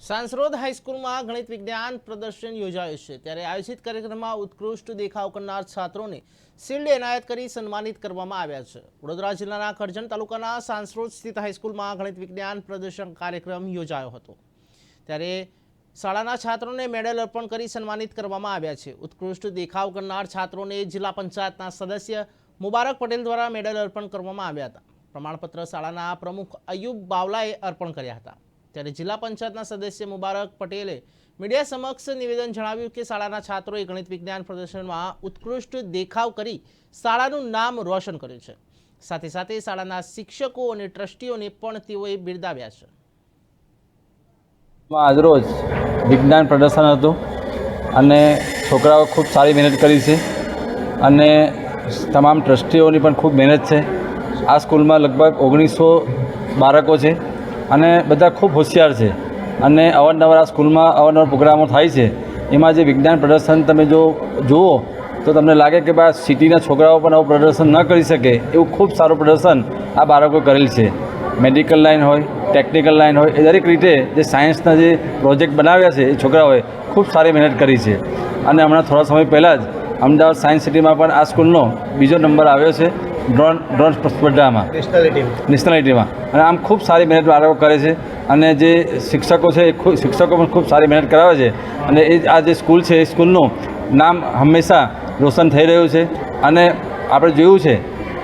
સાંસરોદ હાઈસ્કૂલમાં ગણિત વિજ્ઞાન પ્રદર્શન યોજાયું છે. ત્યારે આયોજિત કાર્યક્રમમાં ઉત્કૃષ્ટ દેખાવ કરનાર છાત્રોને શિલ્ડ એનાયત કરી સન્માનિત કરવામાં આવ્યા છે. વડોદરા જિલ્લાના કરજણ તાલુકાના સાંસરોદ સ્થિત હાઈસ્કૂલમાં ગણિત વિજ્ઞાન પ્રદર્શન કાર્યક્રમ યોજાયો હતો. ત્યારે શાળાના છાત્રોને મેડલ અર્પણ કરી સન્માનિત કરવામાં આવ્યા છે. ઉત્કૃષ્ટ દેખાવ કરનાર છાત્રોને જિલ્લા પંચાયતના સદસ્ય મુબારક પટેલ દ્વારા મેડલ અર્પણ કરવામાં આવ્યા હતા. પ્રમાણપત્ર શાળાના પ્રમુખ અયુબ બાવલાએ અર્પણ કર્યા હતા. ત્યારે જિલ્લા પંચાયતના સદસ્ય મુબારક પટેલે મીડિયા સમક્ષ નિવેદન જણાવ્યું કે શાળાના છાત્રોએ ગણિત વિજ્ઞાન પ્રદર્શનમાં ઉત્કૃષ્ટ દેખાવ કરી શાળાનું નામ રોશન કર્યું છે. સાથે સાથે શાળાના શિક્ષકો અને ટ્રસ્ટીઓને પણ તેઓએ બિરદાવ્યા છે. આજરોજ વિજ્ઞાન પ્રદર્શન હતું અને છોકરાઓ ખૂબ સારી મહેનત કરી છે અને તમામ ટ્રસ્ટીઓની પણ ખૂબ મહેનત છે. આ સ્કૂલમાં લગભગ ઓગણીસો બાળકો છે. અને બધા ખૂબ હોશિયાર છે. અને અવારનવાર આ સ્કૂલમાં અવારનવાર પ્રોગ્રામો થાય છે. એમાં જે વિજ્ઞાન પ્રદર્શન તમે જો જુઓ, તો તમને લાગે કે બા સિટીના છોકરાઓ પણ આવું પ્રદર્શન ન કરી શકે, એવું ખૂબ સારું પ્રદર્શન આ બાળકોએ કરેલ છે. મેડિકલ લાઇન હોય, ટેકનિકલ લાઇન હોય, એ દરેક રીતે જે સાયન્સના જે પ્રોજેક્ટ બનાવ્યા છે એ છોકરાઓએ ખૂબ સારી મહેનત કરી છે. અને હમણાં થોડા સમય પહેલાં જ અમદાવાદ સાયન્સ સિટીમાં પણ આ સ્કૂલનો બીજો નંબર આવ્યો છે. ડ્રોન ડ્રોન સ્પર્ધામાં. નેશનાલિટીમાં. અને આમ ખૂબ સારી મહેનત બાળકો કરે છે. અને જે શિક્ષકો છે એ ખૂબ શિક્ષકો પણ ખૂબ સારી મહેનત કરાવે છે. અને એ આ જે સ્કૂલ છે એ સ્કૂલનું નામ હંમેશા રોશન થઈ રહ્યું છે. અને આપણે જોયું છે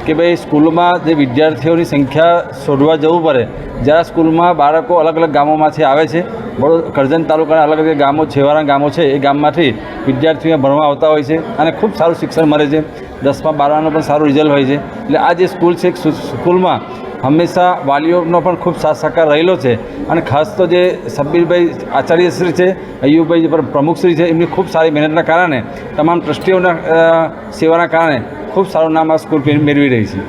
કે ભાઈ સ્કૂલમાં જે વિદ્યાર્થીઓની સંખ્યા શોધવા જવું પડે જ્યારે સ્કૂલમાં બાળકો અલગ અલગ ગામોમાંથી આવે છે. બરોબર કરજણ તાલુકાના અલગ અલગ ગામો છેવાડા ગામો છે એ ગામમાંથી વિદ્યાર્થીઓ ભણવા આવતા હોય છે અને ખૂબ સારું શિક્ષણ મળે છે. દસમા, બારમાનું પણ સારું રિઝલ્ટ હોય છે. એટલે આ જે સ્કૂલ છે સ્કૂલમાં હંમેશા વાલીઓનો પણ ખૂબ સાથ સહકાર રહેલો છે. અને ખાસ તો જે સબ્બીરભાઈ આચાર્યશ્રી છે, અયુબભાઈ જે પ્રમુખશ્રી છે, એમની ખૂબ સારી મહેનતના કારણે, તમામ ટ્રસ્ટીઓના સેવાના કારણે ખૂબ સારું નામ આ સ્કૂલ મેળવી રહી છે.